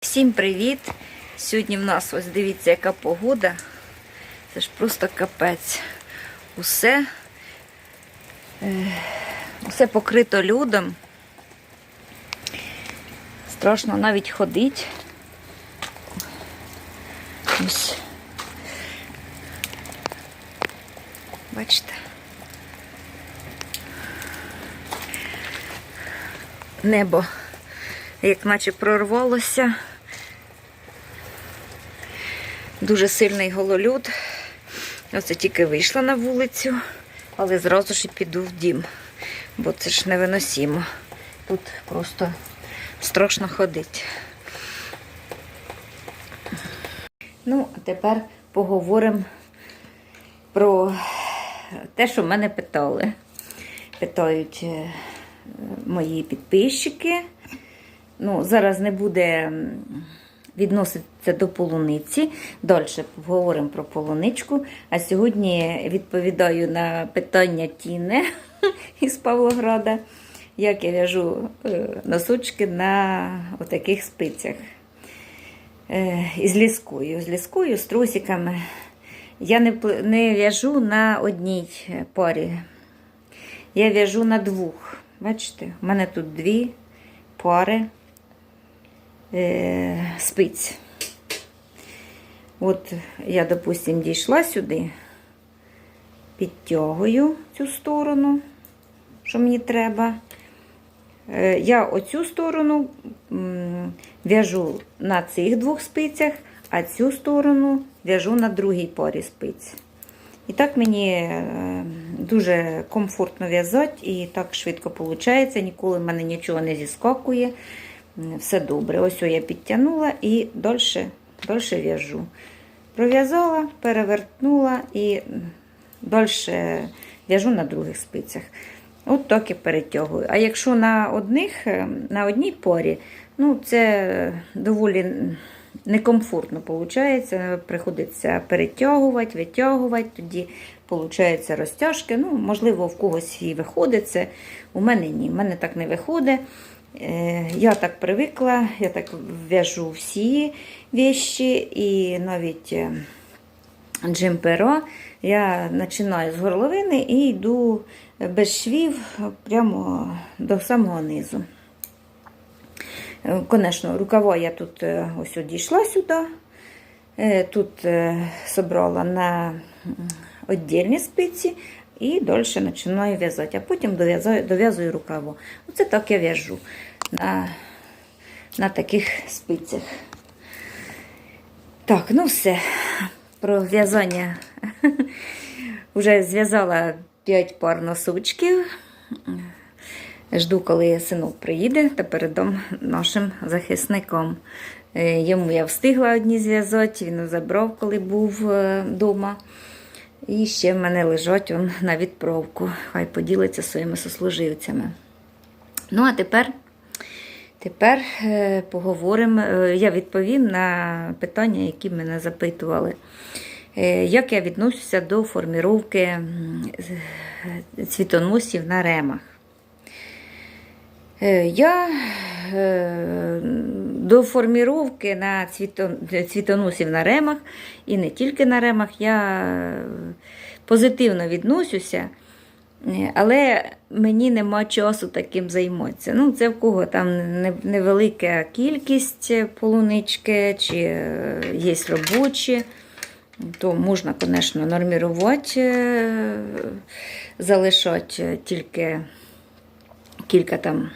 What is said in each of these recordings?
Всім привіт! Сьогодні в нас ось дивіться, яка погода. Це ж просто капець. Усе, е, усе покрито людом. Страшно навіть ходити. Ось. Бачите? Небо як наче прорвалося. Дуже сильний гололюд. Оце тільки вийшла на вулицю, але зразу ж і піду в дім, бо це ж невиносимо. Тут просто страшно ходити. Ну, а тепер поговоримо про те, що мене питали. Питають е, мої підписчики. Ну, зараз не буде м, відноситися до полуниці. Далі поговоримо про полуничку. А сьогодні відповідаю на питання Тіни із Павлограда, як я в'яжу е, носочки на отаких спицях. Е, Із ліскою, з ліскою, з трусиками. Я не, не в'яжу на одній парі. Я в'яжу на двох. Бачите, у мене тут дві пари е, спиць. От я, допустим, дійшла сюди, підтягую цю сторону, що мені треба. Е, Я оцю сторону в'яжу на цих двох спицях, а цю сторону в'яжу на другій парі спиць. І так мені е, дуже комфортно в'язати і так швидко виходить. Ніколи в мене нічого не зіскакує. Все добре. Ось я підтягнула і далі, далі в'яжу. Пров'язала, перевертнула і далі в'яжу на других спицях. От так і перетягую. А якщо на одних, е, на одній порі, ну це доволі некомфортно виходить. Приходиться перетягувати, витягувати, тоді виходить розтяжки. Ну, можливо, в когось і виходить це. У мене ні, в мене так не виходить. Е, Я так привикла, я так в'яжу всі вещі і навіть е, джемперо. Я починаю з горловини і йду без швів прямо до самого низу. Звісно, рукава я тут е, ось одійшла сюди. Тут собрала на віддільні спиці і далі починаю в'язати, а потім дов'язую, дов'язую рукаву. Оце так я в'яжу на, на таких спицях. Так, ну все. Про в'язання вже зв'язала 5 пар носочків. Жду, коли синок приїде та передам нашим захисникам. Е, Йому я встигла одні зв'язати, він забрав, коли був вдома. І ще в мене лежать он на відправку. Хай поділиться своїми сослуживцями. Ну, а тепер, тепер е, поговоримо. е, Я відповім на питання, які мене запитували. Е, Як я відношуся до форміровки цвітоносів на ремах? Я до форміровки на цвітоносів на ремах і не тільки на ремах, я е, позитивно відношуся, е, але мені нема часу таким займатися. Ну, це в кого там невелика кількість полунички, чи е, є робочі, то можна, звісно, нормірувати, е, залишати тільки кілька там,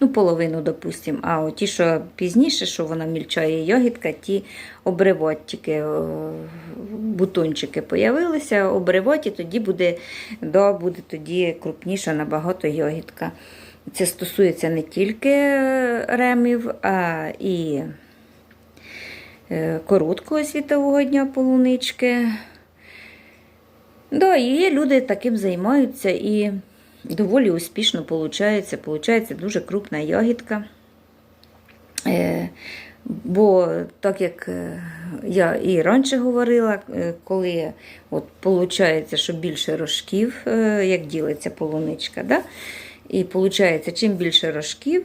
ну, половину, допустимо. А от ті, що пізніше, що вона мільчає ягідка, ті обривати тільки о, бутончики появилися, обривати, і тоді буде, да, буде тоді крупніша набагато ягідка. Це стосується не тільки е, ремів, а і е, короткого світового дня полунички. Да, і люди таким займаються і доволі успішно виходить. Получається дуже крупна ягідка. Е, Бо так як е, я і раніше говорила, е, коли от виходить, що більше рожків, як ділиться полуничка, да? і виходить, чим більше рожків,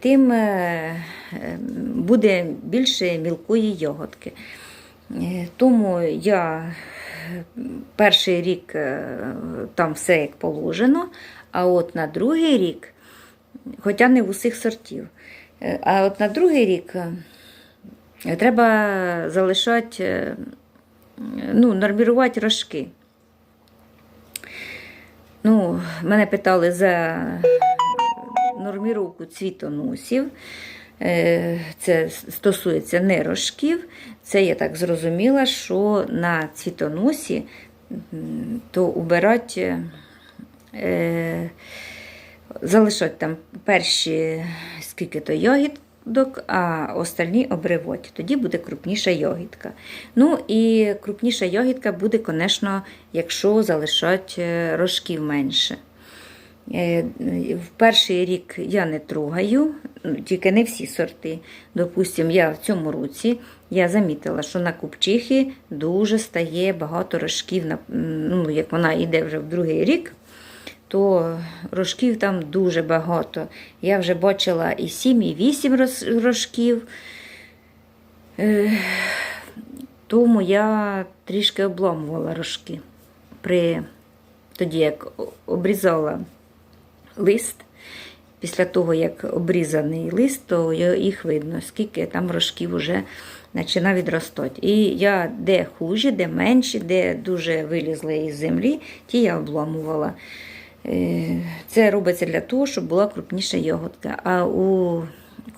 тим буде більше мілкої йоготки. Е, Тому я перший рік е, там все як положено, а от на другий рік, хоча не в усіх сортів, е, а от на другий рік е, треба залишати, ну, нормірувати рожки. Ну, мене питали за норміровку цвітоносів. Е, Це стосується не рожків. Це я так зрозуміла, що на цвітоносі то убирати, е, залишати там перші скільки то ягідок, а остальні обривати. Тоді буде крупніша ягідка. Ну і крупніша ягідка буде, звісно, якщо залишати е, рожків менше. Е, В перший рік я не трогаю, ну, тільки не всі сорти. Допустим, я в цьому році я замітила, що на купчихи дуже стає багато рожків. Ну, як вона йде вже в другий рік, то рожків там дуже багато. Я вже бачила і 7, і 8 рожків. Е, Тому я трішки обламувала рожки. При... Тоді як обрізала лист. Після того, як обрізаний лист, то їх видно, скільки там рожків вже починає відростати. І я де хужі, де менші, де дуже вилізли із землі, ті я обламувала. Е, Це робиться для того, щоб була крупніша йогуртка. А у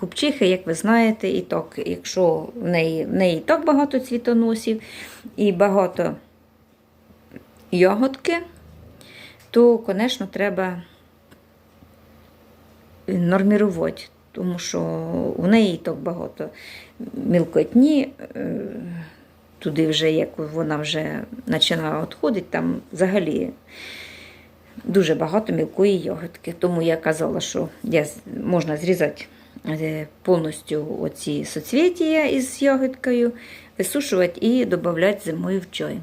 купчихи, як ви знаєте, і так, якщо в неї, в неї і так багато цвітоносів і багато йогуртки, то, звісно, треба нормірувати, тому що у неї так багато мілкотні, е, туди вже, як вона вже починає відходити, там взагалі дуже багато мілкої йогуртки. Тому я казала, що я, можна зрізати е, повністю оці соцвітія із йогурткою, висушувати і додати зимою в чай.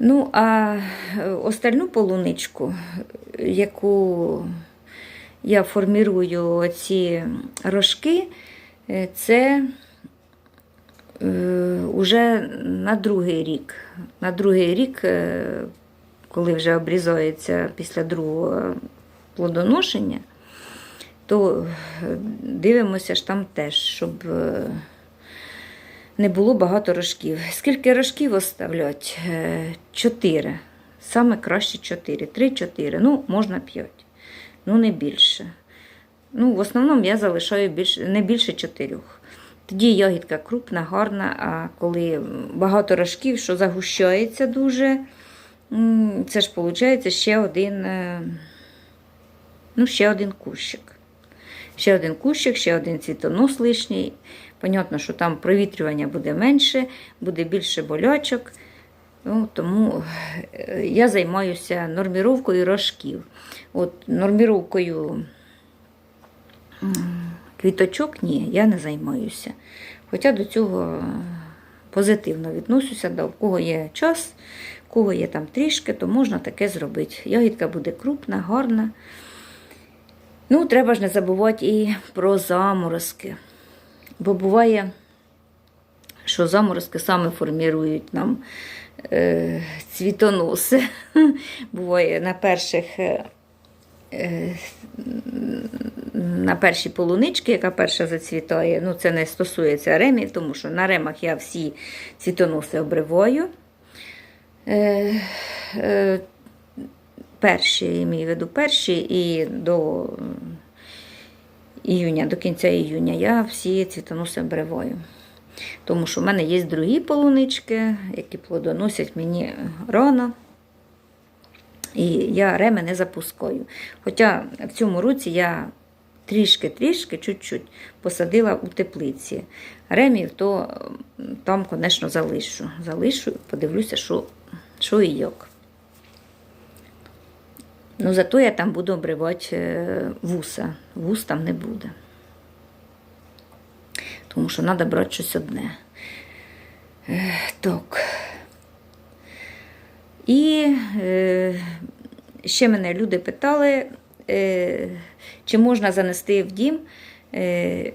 Е, Ну, а е, остальну полуничку, яку я формірую ці рожки, е, це е, уже на другий рік. На другий рік, е, коли вже обрізається після другого плодоношення, то е, дивимося ж там теж, щоб. Не було багато рожків. Скільки рожків оставлять? Е, Чотири. Саме краще чотири. Три-чотири. Ну, можна п'ять. Ну, не більше. Ну, в основному я залишаю більше, не більше чотирьох. Тоді ягідка крупна, гарна, а коли багато рожків, що загущається дуже, це ж виходить ще один, е, ну, ще один кущик. Ще один кущик, ще один цвітонос лишній. Понятно, що там провітрювання буде менше, буде більше болячок. Ну, тому е, я займаюся норміровкою рожків. От Норміровкою квіточок ні, я не займаюся. Хоча до цього позитивно відношуся, да, у кого є час, у кого є там трішки, то можна таке зробити. Ягідка буде крупна, гарна. Ну, треба ж не забувати і про заморозки. Бо буває, що заморозки саме формірують нам е, цвітоноси. Буває на перших. Е, е, на першій полунички, яка перша зацвітає, ну це не стосується ремів, тому що на ремах я всі цвітоноси обриваю. Е, е, перші, в виду перші, і до іюня, до кінця іюня я всі цвітоноси обриваю. Тому що в мене є другі полунички, які плодоносять мені рано. І я реми не запускаю. Хоча в цьому році я трішки-трішки, чуть-чуть посадила у теплиці. Ремів, то там, звісно, залишу. Залишу, подивлюся, що, що і як. Ну, зато я там буду обривати е, вуса. Вус там не буде. Тому що треба брати щось одне. Е, Так. І е, ще мене люди питали, чи можна занести в дім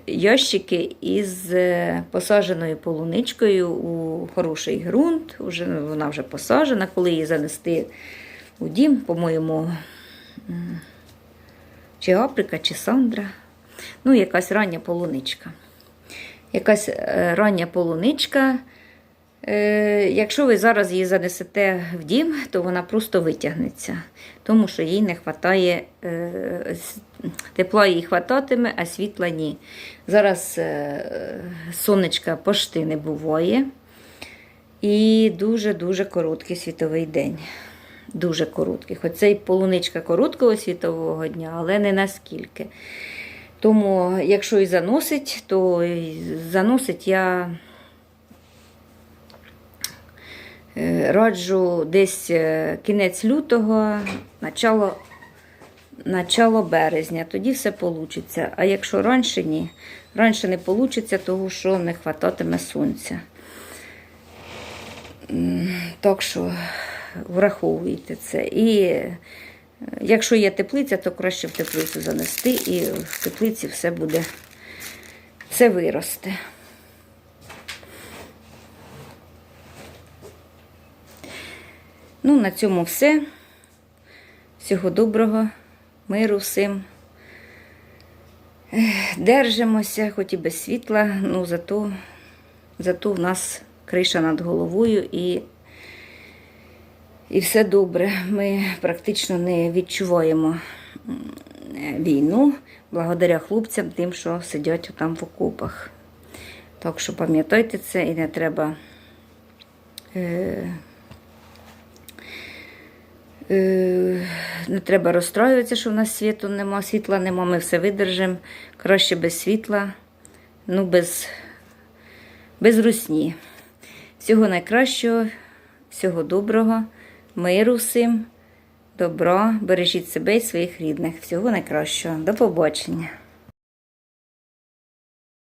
ящики із посадженою полуничкою у хороший ґрунт. Вона вже посаджена, коли її занести у дім, по-моєму, чи Африка, чи Сандра. Ну, якась рання полуничка. Якась е, рання полуничка. Е, якщо ви зараз її занесете в дім, то вона просто витягнеться, тому що їй не вистачає е, тепла їй хвататиме, а світла ні. Зараз сонечка пошти не буває. І дуже-дуже короткий світовий день. Дуже короткий. Хоч це й полуничка короткого світового дня, але не наскільки. Тому, якщо і заносить, то заносить я е, раджу десь е, кінець лютого, начало, начало березня. Тоді все вийде. А якщо раніше ні, раніше не вийде, тому що не хвататиме сонця. Так що враховуйте це. І е, якщо є теплиця, то краще в теплицю занести, і в теплиці все буде, все виросте. Ну, на цьому все. Всього доброго, миру всім. Держимося, хоч і без світла, ну зато, зато в нас криша над головою і, і все добре. Ми практично не відчуваємо війну благодаря хлопцям, тим, що сидять там в окопах. Так що пам'ятайте це і не треба. Е, Е, Не треба розстроюватися, що в нас світу нема, світла нема, ми все видержимо. Краще без світла, ну без, без русні. Всього найкращого, всього доброго, миру всім, добра, бережіть себе і своїх рідних. Всього найкращого. До побачення.